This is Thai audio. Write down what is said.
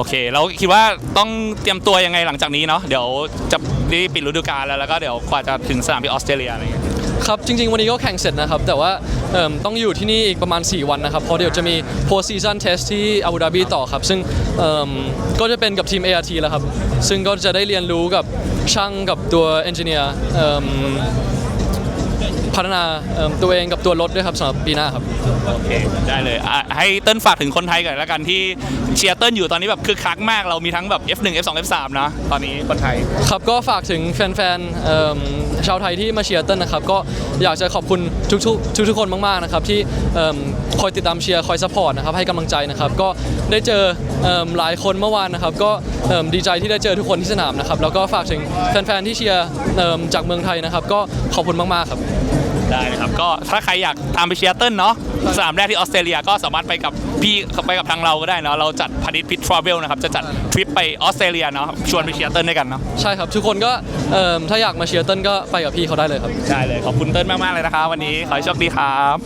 โอเคแล้วคิดว่าต้องเตรียมตัวยังไงหลังจากนี้เนาะเดี๋ยวจะรีบปิดฤดูกาลแล้วแล้วก็เดี๋ยวกว่าจะถึงสนามที่ออสเตรเลียอะไรเงี้ย ครับจริง ๆ วันนี้ก็แข่งเสร็จนะครับ แต่ว่าเอิ่มต้องอยู่ที่นี่อีกประมาณ 4 วันนะครับ เพราะเดี๋ยวจะมี post season test ที่อาบูดาบีต่อครับ ซึ่งเอิ่มก็จะเป็นกับทีม ART แล้วครับ ซึ่งก็จะได้เรียนรู้กับช่างกับตัว engineer เอิ่ม พัฒนาเอิ่มตัวเองกับตัวรถด้วยครับสำหรับปีหน้าครับ โอเค ได้เลยอะให้เติ้ลฝากถึงคนไทยก่อนแล้วกันที่เชียร์เติ้ลอยู่ตอนนี้แบบคึกคักมากเรามีทั้งแบบ F1 F2 F3 นะตอนนี้คนไทย ครับก็ฝากถึงแฟนๆเอิ่มชาวไทยที่มาเชียร์เต้นนะครับ ก็อยากจะขอบคุณทุกๆทุกๆคนมากๆนะครับที่เอิ่ม คอยติดตามเชียร์คอยซัพพอร์ตนะครับให้กำลังใจนะครับก็ได้เจอเอิ่มหลายคนเมื่อวานนะครับก็เอิ่มดีใจที่ได้เจอทุกคนที่สนามนะครับแล้วก็ฝากถึงแฟนๆที่เชียร์เอิ่มจากเมืองไทยนะครับก็ขอบคุณมากๆครับ ได้นะครับ ก็ถ้าใครอยากตามไปเชียร์เติ้ลเนาะสนามแรกที่ออสเตรเลียก็สามารถไปกับพี่ไปกับทางเราก็ได้เนาะเราจัดพาณิชย์พิททราเวลนะครับจะจัดทริปไปออสเตรเลียเนาะชวนไปเชียร์เติ้ลด้วยกันเนาะใช่ครับ ทุกคนก็เอิ่มถ้าอยากมาเชียร์เต้นก็ไปกับพี่เขาได้เลยครับ ได้เลยขอบคุณเติ้ลมากๆเลยนะครับวันนี้ขอให้โชคดีครับ